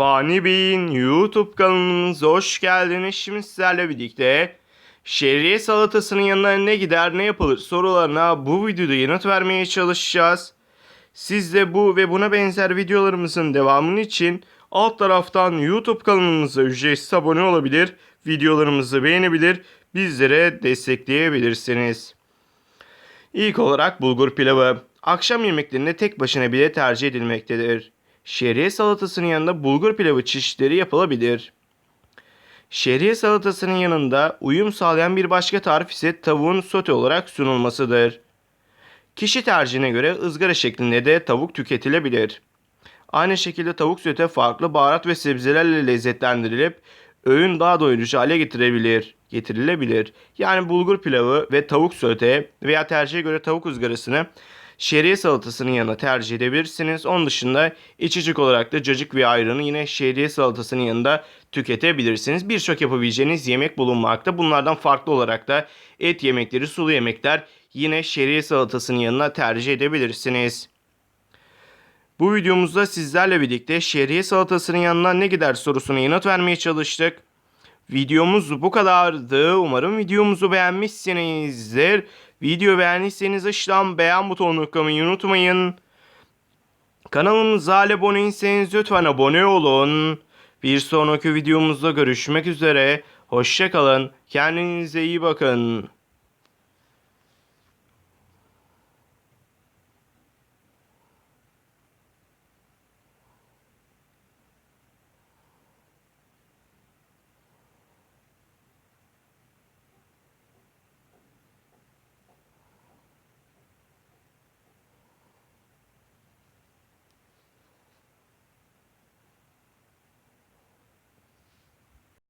Fani Bey'in YouTube kanalımıza hoş geldiniz. Şimdi sizlerle birlikte şehriye salatasının yanına ne gider ne yapılır sorularına bu videoda yanıt vermeye çalışacağız. Siz de bu ve buna benzer videolarımızın devamını için alt taraftan YouTube kanalımıza ücretsiz abone olabilir, videolarımızı beğenebilir, bizlere destekleyebilirsiniz. İlk olarak bulgur pilavı. Akşam yemeklerinde tek başına bile tercih edilmektedir. Şehriye salatasının yanında bulgur pilavı çeşitleri yapılabilir. Şehriye salatasının yanında uyum sağlayan bir başka tarif ise tavuğun sote olarak sunulmasıdır. Kişi tercihine göre ızgara şeklinde de tavuk tüketilebilir. Aynı şekilde tavuk sote farklı baharat ve sebzelerle lezzetlendirilip öğün daha doyurucu hale getirebilir, getirilebilir. Yani bulgur pilavı ve tavuk sote veya tercihe göre tavuk ızgarasını şehriye salatasının yanına tercih edebilirsiniz. Onun dışında içecek olarak da cacık ve ayranı yine şehriye salatasının yanında tüketebilirsiniz. Birçok yapabileceğiniz yemek bulunmakta. Bunlardan farklı olarak da et yemekleri, sulu yemekler yine şehriye salatasının yanına tercih edebilirsiniz. Bu videomuzda sizlerle birlikte şehriye salatasının yanına ne gider sorusuna yanıt vermeye çalıştık. Videomuz bu kadardı. Umarım videomuzu beğenmişsinizdir. Video beğendiyseniz aşağıdan beğen butonuna tıklamayı unutmayın. Kanalımıza hala abone değilseniz lütfen abone olun. Bir sonraki videomuzda görüşmek üzere. Hoşçakalın. Kendinize iyi bakın.